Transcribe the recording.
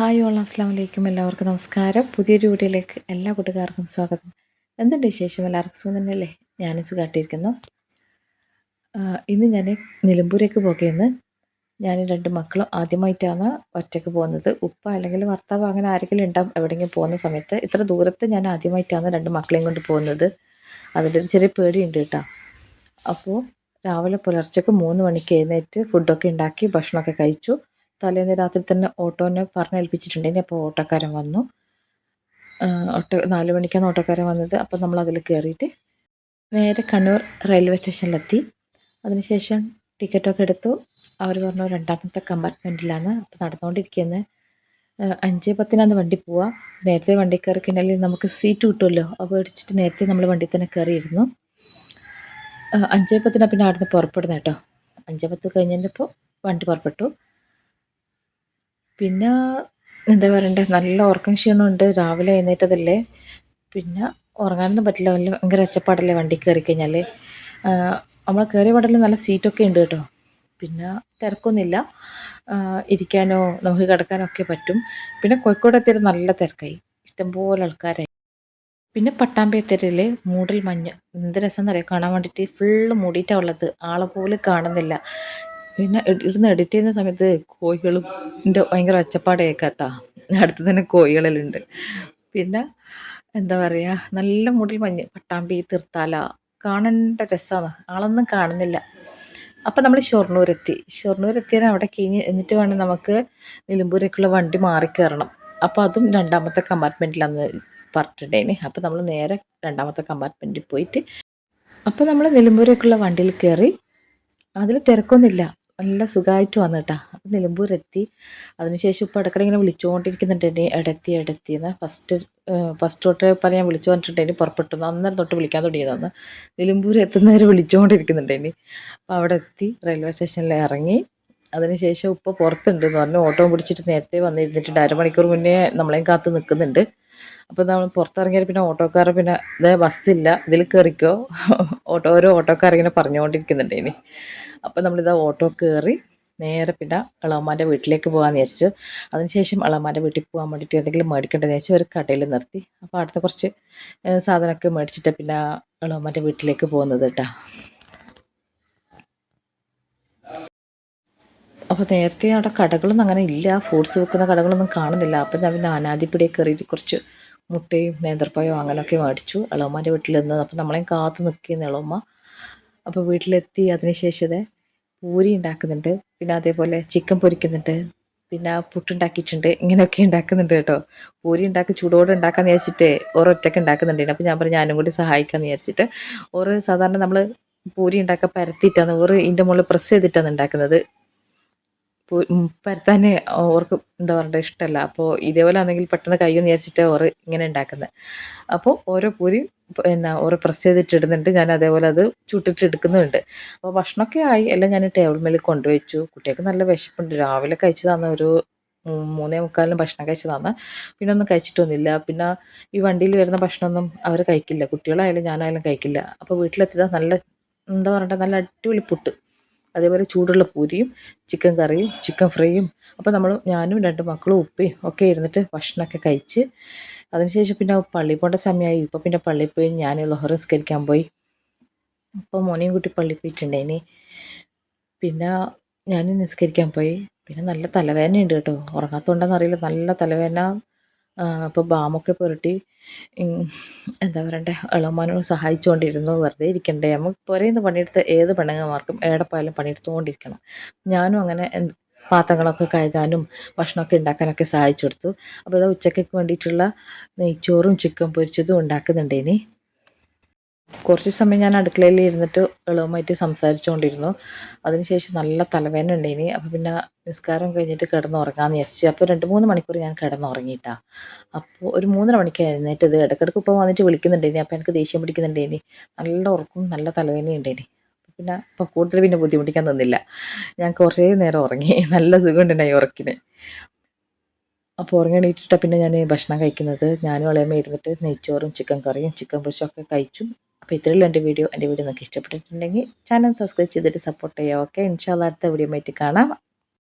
Hi all അസ്സാം വലൈക്കും എല്ലാവർക്കും നമസ്കാരം. പുതിയൊരു വീഡിയോയിലേക്ക് എല്ലാ കൂട്ടുകാർക്കും സ്വാഗതം. എന്തുണ്ട് വിശേഷം? എല്ലാവർക്കും സുഖം തന്നെയല്ലേ? ഞാനും സുഖമായിട്ടിരിക്കുന്നു ഇന്ന് ഞാൻ നിലമ്പൂരേക്ക് പോകുകയെന്ന് ഞാൻ രണ്ട് മക്കളും ആദ്യമായിട്ടാണ് ഒറ്റയ്ക്ക് പോകുന്നത്. ഉപ്പ അല്ലെങ്കിൽ ഭർത്താവ് അങ്ങനെ ആരെങ്കിലും ഉണ്ടാവും എവിടെയെങ്കിലും പോകുന്ന സമയത്ത് ഇത്ര ദൂരത്ത് ഞാൻ ആദ്യമായിട്ടാണ് രണ്ട് മക്കളെയും കൊണ്ട് പോകുന്നത്. അതിന്റെ ഒരു ചെറിയ പേടിയുണ്ട് കേട്ടോ. അപ്പോൾ രാവിലെ പുലർച്ചയ്ക്ക് മൂന്ന് മണിക്ക് എഴുന്നേറ്റ് ഫുഡൊക്കെ ഉണ്ടാക്കി ഭക്ഷണമൊക്കെ കഴിച്ചു. തലേന്ന് രാത്രി തന്നെ ഓട്ടോനെ പറഞ്ഞേൽപ്പിച്ചിട്ടുണ്ടെങ്കിൽ അപ്പോൾ ഓട്ടോക്കാരൻ വന്നു. ഓട്ടോ നാല് മണിക്കാണ് ഓട്ടോക്കാരൻ വന്നത്. അപ്പോൾ നമ്മൾ അതിൽ കയറിയിട്ട് നേരെ കണ്ണൂർ റെയിൽവേ സ്റ്റേഷനിലെത്തി. അതിനുശേഷം ടിക്കറ്റൊക്കെ എടുത്തു. അവർ പറഞ്ഞു രണ്ടാമത്തെ കമ്പാർട്ട്മെന്റിലാണ് അപ്പോൾ നടന്നുകൊണ്ടിരിക്കുന്നത് അഞ്ച് പത്തിനാണ് വണ്ടി പോവുക നേരത്തെ വണ്ടി കയറി കഴിഞ്ഞാൽ നമുക്ക് സീറ്റ് കിട്ടുമല്ലോ അപ്പോൾ അടിച്ചിട്ട് നേരത്തെ നമ്മൾ വണ്ടി തന്നെ കയറിയിരുന്നു. അഞ്ചേ പത്തിനാണ് പിന്നെ അവിടുന്ന് പുറപ്പെടുന്നത് കേട്ടോ. അഞ്ചേ പത്ത് കഴിഞ്ഞപ്പോൾ വണ്ടി പുറപ്പെട്ടു. പിന്നെ എന്താ പറയണ്ടേ നല്ല ഉറക്കം ക്ഷീണമുണ്ട്. രാവിലെ എഴുന്നേറ്റതല്ലേ. പിന്നെ ഉറങ്ങാനൊന്നും പറ്റില്ല. വല്ല ഭയങ്കര ഒച്ചപ്പാടല്ലേ വണ്ടി കയറി കഴിഞ്ഞാൽ നമ്മൾ കയറിയ പാടൽ നല്ല സീറ്റൊക്കെ ഉണ്ട് കേട്ടോ. പിന്നെ തിരക്കൊന്നുമില്ല. ഇരിക്കാനോ നമുക്ക് കിടക്കാനോ ഒക്കെ പറ്റും. പിന്നെ കോഴിക്കോട് എത്തിയത് നല്ല തിരക്കായി. ഇഷ്ടംപോലെ ആൾക്കാരായി. പിന്നെ പട്ടാമ്പി എത്തിയതിൽ മൂടൽ മഞ്ഞ്. എന്ത് രസം എന്നറിയാം കാണാൻ വേണ്ടിയിട്ട് ഫുള്ള് മൂടിയിട്ടാണ് ഉള്ളത്. ആളെ പോലും കാണുന്നില്ല. പിന്നെ ഇരുന്ന് എഡിറ്റ് ചെയ്യുന്ന സമയത്ത് കോഴികളും ഭയങ്കര ഒച്ചപ്പാട് കേൾക്കാട്ടാ അടുത്ത് തന്നെ കോഴികളെല്ലാം ഉണ്ട്. പിന്നെ എന്താ പറയുക നല്ല മുടി മഞ്ഞ് പട്ടാമ്പി തീർത്താല കാണേണ്ട രസമാണ് ആളൊന്നും കാണുന്നില്ല. അപ്പം നമ്മൾ ഷൊർണൂരെത്തി. ഷൊർണൂരെത്തിയാൽ അവിടെ കഴിഞ്ഞ് എന്നിട്ട് വേണം നമുക്ക് നിലമ്പൂരേക്കുള്ള വണ്ടി മാറി കയറണം അപ്പോൾ അതും രണ്ടാമത്തെ കമ്പാർട്ട്മെന്റിലാന്ന് പറഞ്ഞിട്ടുണ്ടേന് അപ്പോൾ നമ്മൾ നേരെ രണ്ടാമത്തെ കമ്പാർട്ട്മെന്റിൽ പോയിട്ട് അപ്പോൾ നമ്മൾ നിലമ്പൂരേക്കുള്ള വണ്ടിയിൽ കയറി അതിൽ തിരക്കൊന്നുമില്ല. നല്ല സുഖമായിട്ട് വന്നു കേട്ടോ അപ്പം നിലമ്പൂരെത്തി. അതിനുശേഷം ഇപ്പോൾ ഇടയ്ക്കിടെ ഇങ്ങനെ വിളിച്ചുകൊണ്ടിരിക്കുന്നുണ്ട് ഇടത്തി ഇടത്തി എന്ന്. ഫസ്റ്റ് ഫസ്റ്റ് തൊട്ട് പറയാൻ വിളിച്ചു പറഞ്ഞിട്ടുണ്ടെങ്കിൽ പുറപ്പെട്ടു. അന്നേരം തൊട്ട് വിളിക്കാൻ തുടങ്ങിയതാണ് നിലമ്പൂർ എത്തുന്നവരെ വിളിച്ചുകൊണ്ടിരിക്കുന്നുണ്ടെങ്കിൽ അപ്പോൾ അവിടെ എത്തി. റെയിൽവേ സ്റ്റേഷനിൽ ഇറങ്ങി. അതിനുശേഷം ഇപ്പോൾ പുറത്തുണ്ട് എന്ന് പറഞ്ഞു. ഓട്ടോ പിടിച്ചിട്ട് നേരത്തെ വന്നിരുന്നിട്ടുണ്ട്. അരമണിക്കൂർ മുന്നേ നമ്മളെയും കാത്ത് നിൽക്കുന്നുണ്ട്. അപ്പോൾ നമ്മൾ പുറത്തിറങ്ങിയാൽ പിന്നെ ഓട്ടോക്കാർ പിന്നെ ഇതേ ബസ്സില്ല ഇതിൽ കയറിക്കോ ഓട്ടോ ഓരോ ഓട്ടോക്കാർ ഇങ്ങനെ പറഞ്ഞുകൊണ്ടിരിക്കുന്നുണ്ട് ഇനി. അപ്പോൾ നമ്മളിതാ ഓട്ടോ കയറി നേരെ പിന്നെ ഇളവന്മാരുടെ വീട്ടിലേക്ക് പോകാമെന്ന് വിചാരിച്ചു. അതിനുശേഷം ഇളവന്മാരുടെ വീട്ടിൽ പോകാൻ വേണ്ടിയിട്ട് എന്തെങ്കിലും മേടിക്കേണ്ടതെന്ന് വെച്ചാൽ ഒരു കടയിൽ നിർത്തി. അപ്പോൾ അടുത്ത കുറച്ച് സാധനമൊക്കെ മേടിച്ചിട്ട് പിന്നെ ഇളവന്മാരുടെ വീട്ടിലേക്ക് പോകുന്നത് കേട്ടോ. അപ്പോൾ നേരത്തെ അവിടെ കടകളൊന്നും അങ്ങനെ ഇല്ല. ഫ്രൂട്ട്സ് വെക്കുന്ന കടകളൊന്നും കാണുന്നില്ല. അപ്പം ഞാൻ പിന്നെ അനാദിപ്പിടിയൊക്കെ കയറിയിട്ട് കുറച്ച് മുട്ടയും നേന്ത്രപ്പഴവും അങ്ങനെയൊക്കെ മേടിച്ചു. ഇളവന്മാരുടെ വീട്ടിൽ നിന്ന്. അപ്പം നമ്മളെയും കാത്ത് നിൽക്കുന്ന ഇളവമ്മ അപ്പോൾ വീട്ടിലെത്തി. അതിന് ശേഷം പൂരി ഉണ്ടാക്കുന്നുണ്ട്. പിന്നെ അതേപോലെ ചിക്കൻ പൊരിക്കുന്നുണ്ട്. പിന്നെ പുട്ടുണ്ടാക്കിയിട്ടുണ്ട് ഇങ്ങനെയൊക്കെ ഉണ്ടാക്കുന്നുണ്ട് കേട്ടോ. പൂരി ഉണ്ടാക്കി ചൂടോടെ ഉണ്ടാക്കാന്ന് വിചാരിച്ചിട്ട് ഓരോറ്റൊക്കെ ഉണ്ടാക്കുന്നുണ്ട് അപ്പോൾ ഞാൻ പറഞ്ഞു ഞാനും കൂടി സഹായിക്കാമെന്ന് വിചാരിച്ചിട്ട് ഓരോ സാധാരണ നമ്മൾ പൂരി ഉണ്ടാക്കാൻ പരത്തിയിട്ടാണ്. ഓറ് ഇതിന്റെ മുകളിൽ പ്രസ് ചെയ്തിട്ടാണ് ഉണ്ടാക്കുന്നത്. പരത്താൻ ഓർക്ക് എന്താ പറയുക ഇഷ്ടമല്ല അപ്പോൾ ഇതേപോലെ ആണെങ്കിൽ പെട്ടെന്ന് കയ്യൊന്ന് വിചാരിച്ചിട്ട് ഓറ് ഇങ്ങനെ ഉണ്ടാക്കുന്നത് അപ്പോൾ ഓരോ പൂരി പിന്നെ ഓറ് പ്രസ് ചെയ്തിട്ടിടുന്നുണ്ട് ഞാൻ അതേപോലെ അത് ചുട്ടിട്ട് എടുക്കുന്നുണ്ട്. അപ്പോൾ ഭക്ഷണമൊക്കെ ആയി. എല്ലാം ഞാൻ ടേബിൾ മേലിൽ കൊണ്ടുവച്ചു. കുട്ടികൾക്ക് നല്ല വിശപ്പുണ്ട്. രാവിലെ കഴിച്ചു തന്ന ഒരു മൂന്നേ മുക്കാലിന് ഭക്ഷണം കഴിച്ചതാണ് പിന്നെ ഒന്നും കഴിച്ചിട്ടൊന്നുമില്ല. പിന്നെ ഈ വണ്ടിയിൽ വരുന്ന ഭക്ഷണമൊന്നും അവർ കഴിക്കില്ല. കുട്ടികളായാലും ഞാനായാലും കഴിക്കില്ല. അപ്പോൾ വീട്ടിലെത്തിയതാ നല്ല എന്താ പറയണ്ടേ നല്ല അടിപൊളി പുട്ട്. അതേപോലെ ചൂടുള്ള പൂരിയും ചിക്കൻ കറിയും ചിക്കൻ ഫ്രൈയും അപ്പോൾ നമ്മൾ ഞാനും രണ്ട് മക്കളും ഉപ്പയും ഒക്കെ ഇരുന്നിട്ട് ഭക്ഷണമൊക്കെ കഴിച്ച് അതിനുശേഷം പിന്നെ പള്ളി പോകേണ്ട സമയമായി ഇപ്പോൾ പിന്നെ പള്ളി പോയി ഞാൻ ലൊഹർ നിസ്കരിക്കാൻ പോയി. അപ്പോൾ മോനെയും കുട്ടി പള്ളിയിൽ പോയിട്ടുണ്ടേനി പിന്നെ ഞാൻ നിസ്കരിക്കാൻ പോയി. പിന്നെ നല്ല തലവേദനയുണ്ട് കേട്ടോ. ഉറങ്ങാത്തതുകൊണ്ടാണെന്ന് അറിയില്ല നല്ല തലവേദന. അപ്പോൾ ബാമൊക്കെ പുരട്ടി. എന്താ പറയണ്ടേ ഇളമാനോട് സഹായിച്ചുകൊണ്ടിരുന്നു വെറുതെ ഇരിക്കണ്ടേ. നമുക്ക് പുരയിന്ന് പണിയെടുത്ത് ഏത് പെണ്ണുങ്ങന്മാർക്കും ഏടപ്പായാലും പണിയെടുത്തുകൊണ്ടിരിക്കണം. ഞാനും അങ്ങനെ പാത്രങ്ങളൊക്കെ കഴുകാനും ഭക്ഷണമൊക്കെ ഉണ്ടാക്കാനൊക്കെ സഹായിച്ചു കൊടുത്തു. അപ്പോൾ ഇത് ഉച്ചക്കൊക്കെ വേണ്ടിയിട്ടുള്ള നെയ്ച്ചോറും ചിക്കൻ പൊരിച്ചതും ഉണ്ടാക്കുന്നുണ്ടേനി കുറച്ച് സമയം ഞാൻ അടുക്കളയിൽ ഇരുന്നിട്ട് എളുപ്പമായിട്ട് സംസാരിച്ചുകൊണ്ടിരുന്നു. അതിനുശേഷം നല്ല തലവേദന ഉണ്ടായിനി. അപ്പോൾ പിന്നെ നിസ്കാരം കഴിഞ്ഞിട്ട് കിടന്നുറങ്ങാമെന്ന് വിചാരിച്ചു. അപ്പോൾ രണ്ട് മൂന്ന് മണിക്കൂർ ഞാൻ കിടന്നുറങ്ങിയിട്ടാ അപ്പോൾ ഒരു മൂന്നര മണിക്ക് എഴുന്നേറ്റത് ഇടയ്ക്കിടയ്ക്ക് ഇപ്പോൾ വന്നിട്ട് വിളിക്കുന്നുണ്ടേനി അപ്പോൾ എനിക്ക് ദേഷ്യം പിടിക്കുന്നുണ്ടേനി നല്ല ഉറക്കും നല്ല തലവേദന ഉണ്ടേനി പിന്നെ ഇപ്പോൾ കൂടുതൽ പിന്നെ ബുദ്ധിമുട്ടിക്കാൻ തന്നില്ല ഞാൻ കുറേ നേരം ഉറങ്ങി. നല്ല സുഖമുണ്ടായി ഉറക്കിന്. അപ്പോൾ ഉറങ്ങി പിന്നെ ഞാൻ ഭക്ഷണം കഴിക്കുന്നത്. ഞാനും ഇളയമ്മ ഇരുന്നിട്ട് നെയ്ച്ചോറും ചിക്കൻ കറിയും ചിക്കൻ പൊരിച്ചൊക്കെ കഴിച്ചു. അപ്പോൾ ഇത്രയുള്ള എന്റെ വീഡിയോ. എന്റെ വീഡിയോ നിങ്ങൾക്ക് ഇഷ്ടപ്പെട്ടിട്ടുണ്ടെങ്കിൽ ചാനൽ സബ്സ്ക്രൈബ് ചെയ്തിട്ട് സപ്പോർട്ട് ചെയ്യുക. ഓക്കെ ഇൻഷാല്ല അടുത്ത വീഡിയോ ആയിട്ട് കാണാം.